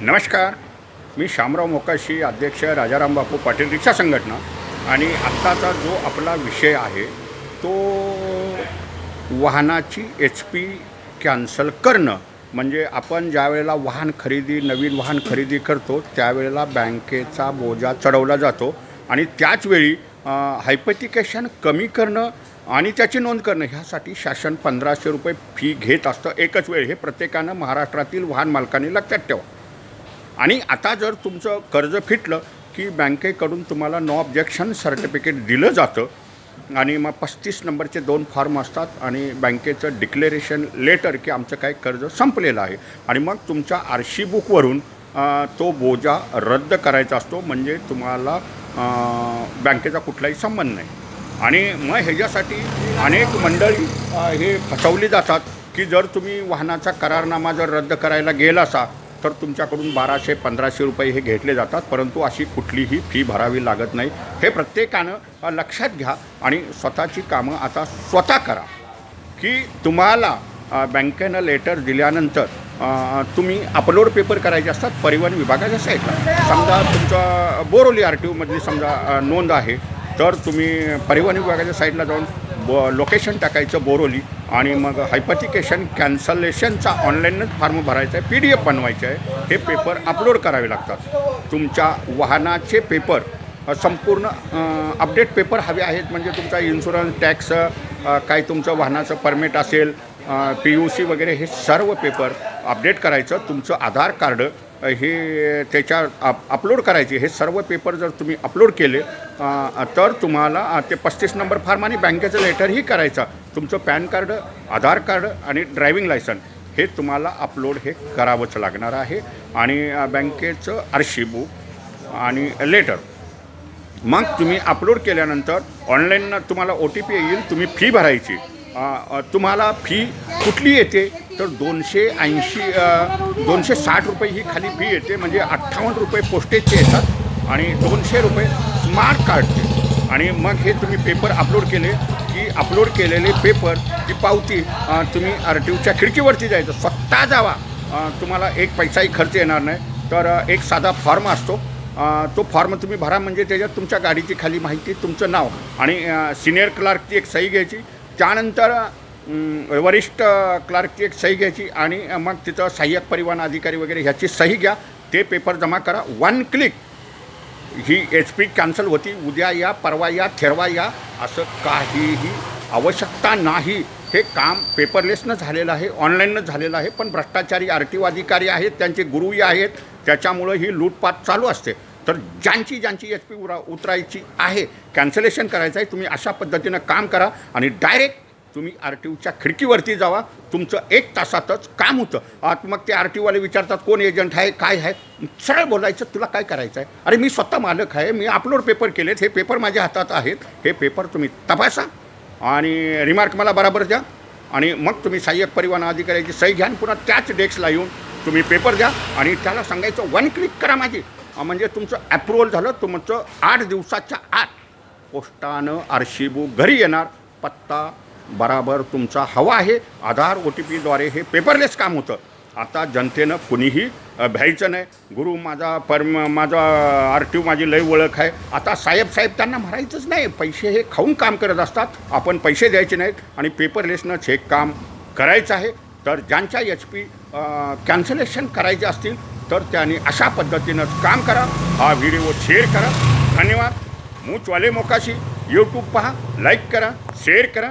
नमस्कार. मी शामराव मोकाशी अध्यक्ष राजाराम बापू पाटील रिक्षा संघटना. आणि आत्ताचा जो आपला विषय आहे तो वाहनाची एच पी कॅन्सल करणं. म्हणजे आपण ज्या वेळेला वाहन खरेदी नवीन वाहन खरेदी करतो त्यावेळेला बँकेचा बोजा चढवला जातो. आणि त्याचवेळी हायपथिकेशन कमी करणं आणि त्याची नोंद करणं ह्यासाठी शासन पंधराशे रुपये फी घेत असतं. एकच वेळ हे प्रत्येकानं महाराष्ट्रातील वाहन मालकांनी लक्षात ठेवा. आणि आता जर तुमचं कर्ज फिटलं की बँकेकडून तुम्हाला नो ऑब्जेक्शन सर्टिफिकेट दिलं जातं आणि मग पस्तीस नंबरचे दोन फॉर्म असतात आणि बँकेचं डिक्लेरेशन लेटर की आमचं काय कर्ज संपलेलं आहे. आणि मग तुमच्या आर सी बुकवरून तो बोजा रद्द करायचा असतो म्हणजे तुम्हाला बँकेचा कुठलाही संबंध नाही. आणि मग ह्याच्यासाठी अनेक मंडळी हे फसवली जातात की जर तुम्ही वाहनाचा करारनामा जर रद्द करायला गेला असा तर तुमच्याकडून बाराशे पंधराशे रुपये हे घेतले जातात परंतु अशी कुठलीही फी भरावी लागत नाही. हे प्रत्येकानं लक्षात घ्या आणि स्वतःची कामं आता स्वतः करा. की तुम्हाला बँकेनं लेटर दिल्यानंतर तुम्ही अपलोड पेपर करायचे असतात परिवहन विभागाच्या साईटला समजा तुमचा बोरोली आर टी ओमधली समजा नोंद आहे तर तुम्ही परिवहन विभागाच्या साईटला जाऊन ब लोकेशन टाकायचं बोरोली आणि मग हायपथिकेशन कॅन्सलेशनचा ऑनलाईनच फॉर्म भरायचा आहे पी डी एफ बनवायचं आहे. हे पेपर अपलोड करावे लागतात. तुमच्या वाहनाचे पेपर संपूर्ण अपडेट पेपर हवे आहेत. म्हणजे तुमचा इन्शुरन्स टॅक्स काय तुमचं वाहनाचं परमिट असेल पी यू सी वगैरे हे सर्व पेपर अपडेट करायचं. तुमचं आधार कार्ड हे त्याच्या आप अपलोड करायचे. हे सर्व पेपर जर तुम्ही अपलोड केले तर तुम्हाला ते पस्तीस नंबर फॉर्म आणि बँकेचं लेटरही करायचं. तुमचं पॅन कार्ड आधार कार्ड आणि ड्रायविंग लायसन हे तुम्हाला अपलोड हे करावंच लागणार आहे. आणि बँकेचं आरशी बुक आणि लेटर मग तुम्ही अपलोड केल्यानंतर ऑनलाईन तुम्हाला ओ टी पी येईल तुम्ही फी भरायची. तुम्हाला फी कुठली येते? तर दोनशे ऐंशी दोनशे साठ रुपये ही खाली फी येते. म्हणजे अठ्ठावन्न रुपये पोस्टेजचे येतात आणि दोनशे रुपये स्मार्ट कार्डचे आणि मग हे तुम्ही पेपर अपलोड केले की अपलोड केलेले पेपर ती पावती तुम्ही आर टी ओच्या खिडकीवरती जायचं. स्वतः जावा. तुम्हाला एक पैसाही खर्च येणार नाही. तर एक साधा फॉर्म असतो. तो फॉर्म तुम्ही भरा. म्हणजे त्याच्यात तुमच्या गाडीची खाली माहिती तुमचं नाव आणि सिनियर क्लार्कची एक सही घ्यायची. त्यानंतर वरिष्ठ क्लार्कची एक सही घ्यायची आणि मग तिथं सहाय्यक परिवहन अधिकारी वगैरे ह्याची सही घ्या. ते पेपर जमा करा. वन क्लिक ही एच पी कॅन्सल होती. उद्या या परवा या थेरवा या असं काहीही आवश्यकता नाही. हे काम पेपरलेसनं झालेलं आहे ऑनलाईननं झालेलं आहे पण भ्रष्टाचारी आर टी ओ अधिकारी आहेत त्यांचे गुरुही आहेत त्याच्यामुळं ही लूटपाट चालू असते. तर ज्यांची ज्यांची एच पी उरा उतरायची आहे कॅन्सलेशन करायचं आहे तुम्ही अशा पद्धतीनं काम करा आणि डायरेक्ट तुम्ही आर टी ओच्या खिडकीवरती जावा. तुमचं एक तासातच काम होतं. आत मग ते आर टी ओवाले विचारतात कोण एजंट आहे? काय आहे? सरळ बोलायचं तुला काय करायचं आहे अरे मी स्वतः मालक आहे. मी अपलोड पेपर केलेत. हे पेपर माझ्या हातात आहेत. हे पेपर तुम्ही तपासा आणि रिमार्क मला बराबर द्या. आणि मग तुम्ही सहाय्यक परिवहन अधिकाऱ्याची सही घ्या आणि पुन्हा त्याच डेस्कला येऊन तुम्ही पेपर द्या आणि त्याला सांगायचं वन क्लिक करा माझी. म्हणजे तुमचं अप्रुव्हल झालं. तुमचं आठ दिवसाच्या आत पोस्टानं आरशी बुक घरी येणार. पत्ता बराबर तुमचा हवा आहे. आधार ओ टी पीद्वारे हे पेपरलेस काम होतं. आता जनतेनं कुणीही भ्यायचं नाही. गुरु माझा परम माझा आर टी माझी लय ओळख आहे. आता साहेब साहेब त्यांना म्हणायचंच नाही. पैसे हे खाऊन काम करत असतात. आपण पैसे द्यायचे नाहीत आणि पेपरलेसनंच हे काम करायचं आहे. तर ज्यांच्या एच पी कॅन्सलेशन करायचे असतील तर त्यांनी अशा पद्धतीनंच काम करा. हा व्हिडिओ शेअर करा. धन्यवाद. मूचवाले मोकाशी. यूट्यूब पहा. लाईक करा. शेअर करा.